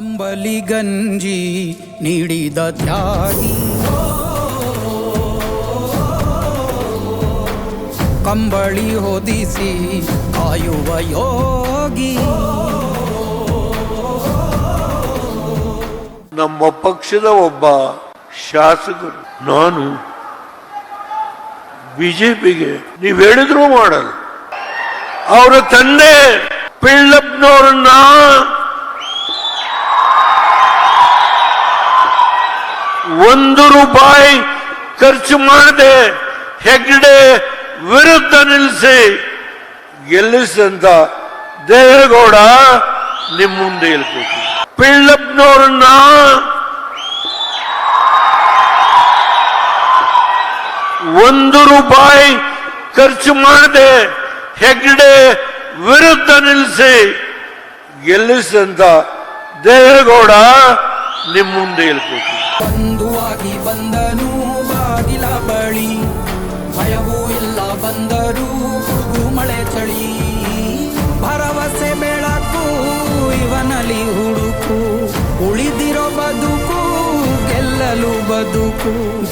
ಅಂಬಲಿ ಗಂಜಿ ನೀಡಿದ ತ್ಯಾಗಿ. ಕಂಬಳಿ ಹೊದಿಸಿ ಕಾಯುವ ಯೋಗಿ. ನಮ್ಮ ಪಕ್ಷದ ಒಬ್ಬ ಶಾಸಕರು, ನಾನು ಬಿಜೆಪಿಗೆ ನೀವು ಹೇಳಿದ್ರು ಮಾಡಲ್ಲ. ಅವರ ತಂದೆ ಪಿಳ್ಳಪ್ಪನವ್ರನ್ನ ಒಂದು ರೂಪಾಯಿ ಖರ್ಚು ಮಾಡದೆ ಹೆಗ್ಡೆ ವಿರುದ್ಧ ನಿಲ್ಲಿಸಿ ಗೆಲ್ಲಿಸಿದಂತ ದೇವೇಗೌಡ ನಿಮ್ಮ ಮುಂದೆ ಇರ್ಬೇಕು. ಪಿಳ್ಳಪ್ಪನವ್ರನ್ನ ಒಂದು ರೂಪಾಯಿ ಖರ್ಚು ಮಾಡದೆ ಹೆಗ್ಡೆ ವಿರುದ್ಧ ನಿಲ್ಲಿಸಿ ಗೆಲ್ಲಿಸಿದಂತ ದೇವೇಗೌಡ ನಿಮ್ಮ ಮುಂದೆ ಹೇಳ್ಬೇಕು ಬಂಧುವಾಗಿ ಬಂದನು, ಬಾಗಿಲ ಬಳಿ. ಭಯವೂ ಇಲ್ಲ ಬಂದರು ಮಳೆ ಚಳಿ. ಭರವಸೆ ಬೆಳಕು, ಇವನಲ್ಲಿ ಹುಡುಕು. ಉಳಿದಿರೋ ಬದುಕು, ಗೆಲ್ಲಲು ಬದುಕು.